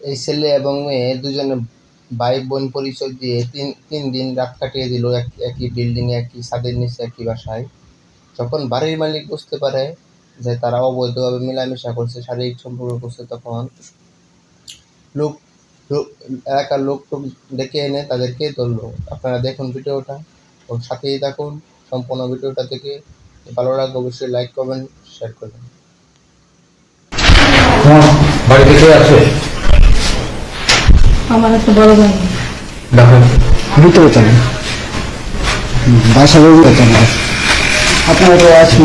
এই ছেলে এবং মেয়ে দুজনে ভাই বোন পরিচয় দিয়ে তিন তিন দিন রাত কাটিয়ে দিল এক, একই বিল্ডিংয়ে একই ছাদের নিচে, একই বাসায়। যখন বাড়ির মালিক বুঝতে পারে যে তারা অবৈধভাবে মেলামেশা করছে, শারীরিক সম্পর্ক করছে, তখন লোক লোক, এলাকার লোক টোক ডেকে এনে তাদেরকে ধরলো। আপনারা দেখুন ভিডিওটা ও সাথেই থাকুন। সম্পূর্ণ ভিডিওটা থেকে ভালো লাগবে অবশ্যই লাইক করবেন শেয়ার করবেন। বাড়িতে কে আছে? আমার একটা বড় ভাই। ভিতরে চলেন বাসা চলেন আপনারা কেউ আসেন?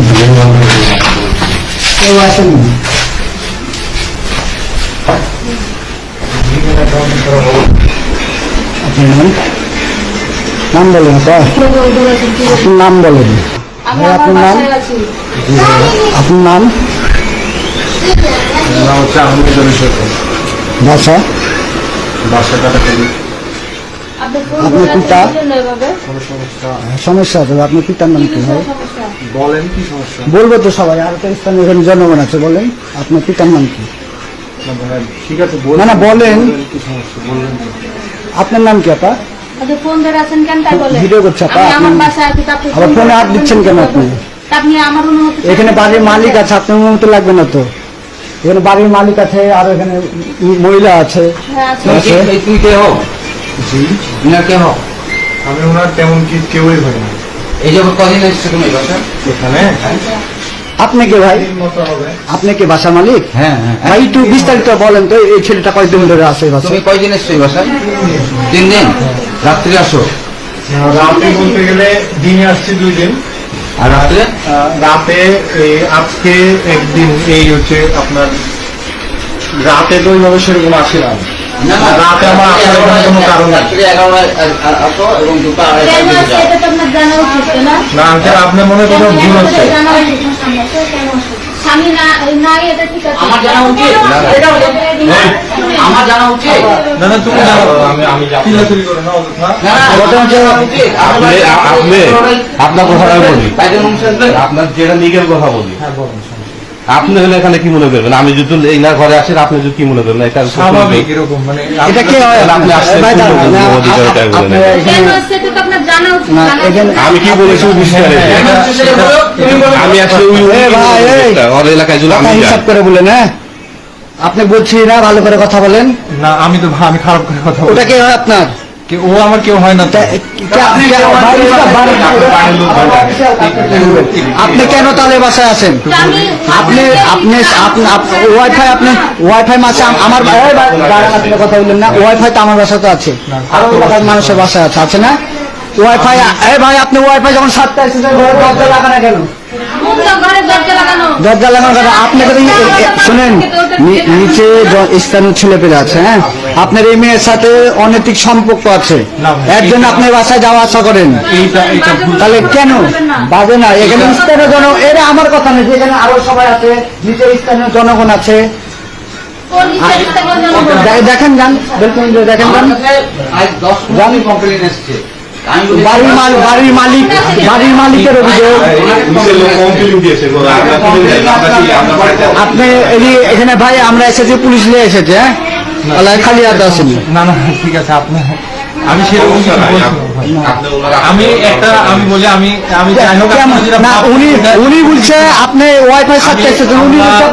কেউ আসেন আপনার নাম? নাম বলেন আপনার নাম বলেন। আমি আপনার নাম? আপনার নাম? বাসা? বাসা কাটাকাটি আপনি ফোন পিতা? এভাবে? সমস্যা আছে। আপনার পিতার নাম কি হয় বলেন কি সমস্যা? বলব তো সবাই আর তো স্থানীয় এখানে জনগণ আছে বলেন। আপনার পিতার নাম কি? ঠিক আছে না, না, বলেন। আপনার নাম কি আপা? আপনি ফোন ধরে আছেন কেন তাই বলেন? ভিডিও করছে আপা, আবার ফোনে হাত দিচ্ছেন কেন আপনি? তা আপনি আমার অনুমতি এখানে বাড়ির মালিক আছে আপনার মতো লাগবে না তো। এখানে বাড়ির মালিক আছে আর এখানে মহিলা আছে। হ্যাঁ তুমি কে হও জি। না কে আমি ওনার তেমন কি কেউই হই না। এই যে কদিন এসছো তুমি বাসা এখানে? আপনি কে ভাই? আপনি কি বাসা মালিক? হ্যাঁ হ্যাঁ। ভাই একটু বিস্তারিত বলেন তো এই ছেলেটা কয়দিন ধরে আছে বাসায়? তুমি কয়দিন এসছো এই বাসায়? তিন দিন? রাত্রে আসো। রাতে বলতে গেলে দিনে আসছি দুই দিন। আর রাতে এই আজকে একদিন এই হচ্ছে আপনার রাতে তো ওইভাবে সেরকম আসিলাম। না না রাতে আমার আসার কোনো কারণ আসো না আঙ্কেল আপনার মনে করেন ভুল আছে? হচ্ছে স্বামী না নাই এটা ঠিক আছে আমার জানা উচিত? আমার জানা উচিত? না না তুমি আমি আমি চিল্লাচিল্লি করে না অযথা? না না ঘটনা হচ্ছে- জানা উচিত। আমার আপনি আপনার আমি বলি? আপনার যেটা লিগেল কথা বলি। হ্যাঁ আপনি হলে এখানে কি মনে করবেন? আমি যদি এই না ঘরে আসেন আপনি যদি কি মনে করবেন? এটা স্বাভাবিক এরকম মানে এটা কি হয়? আপনি আসছেন আমি কি বলেছি। আমি আসলে ওই এলাকায় হিসাব করে বলেন হ্যাঁ? আপনি বলছি না ভালো করে কথা বলেন। না আমি তো আমি খারাপ করে কথা বলি ওটা কি হয় আপনার? ও আমার কেউ হয় না আপনি কেন তাহলে বাসায় আছেন? আপনি আপনি আপনি ওয়াইফাই আপনি ওয়াইফাই মাসে আমার কথা বললেন না ওয়াইফাই তো আমার বাসাতে আছে। আরও মানুষের বাসায় আছে আছে না? ওয়াইফাই এই ভাই আপনি ওয়াইফাই যখন সাতটা এসেছে ঘরে দরজা লাগানো কেন? দরজা লাগানো কেন আপনাকে এ- এ- শুনেন নিচে স্থানীয় ছেলে পেলে আছে হ্যাঁ? আপনার এই মেয়ের সাথে অনৈতিক সম্পর্ক আছে। এর জন্য আপনি বাসায় যাওয়া আসা করেন। তাহলে কেন? বাজে না। এখানে স্থানীয় জন এটা আমার কথা নেই এখানে আরও সবাই আছে। নিচে স্থানীয় জনগণ আছে? দে- দেখেন যান। দেখুন দেখেন যান। দশ কমপ্লেন এসছে। বাড়ির বাড়ির মালিক বাড়ির মালিকের অভিযোগ। আপনি এখানে ভাই আমরা এসেছি পুলিশ নিয়ে এসেছে হ্যাঁ? খালি হাতে আসেনি। না না ঠিক আছে আপনি আমি সেরকম আমি একটা আমি বলি আমি আমি যাই হোক না উনি উনি বলছে আপনি ওয়াইফাই সাথে এসেছেন উনি বলছে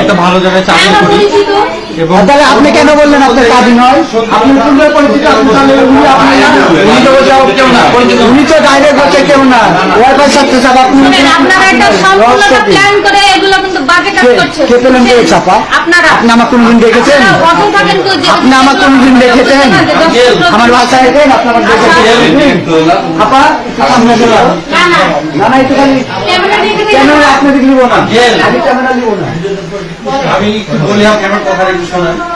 একটা ভালো জায়গায় চাকরি করি। পরিচিত? এবং তাহলে আপনি কেন বললেন আপনার কাজই নয়? আপনি পূর্বের পরিচিত আপনি উনি তো বলছে কেউ না উনি তো ডাইরেক্ট বলছে কেউ না। ওয়াইফাই সাথে সাথে আপনি কি? কাজ পেলেন কে চাপা? আপনি আমার কোনোদিন দেখেছেন? আপনারা আপনি আমার কোনোদিন দেখেছেন? আমার বাসায় এলেন আপনি আমার দেখেছেন। আপা একটু সামনে চলে আসুন। না, না, না না খালি ক্যামেরা দেখে দেখে- ক্যামেরা আপনাদের নিব না? আমি ক্যামেরা নিব না? আমি বলি আপনার কথা শোনেন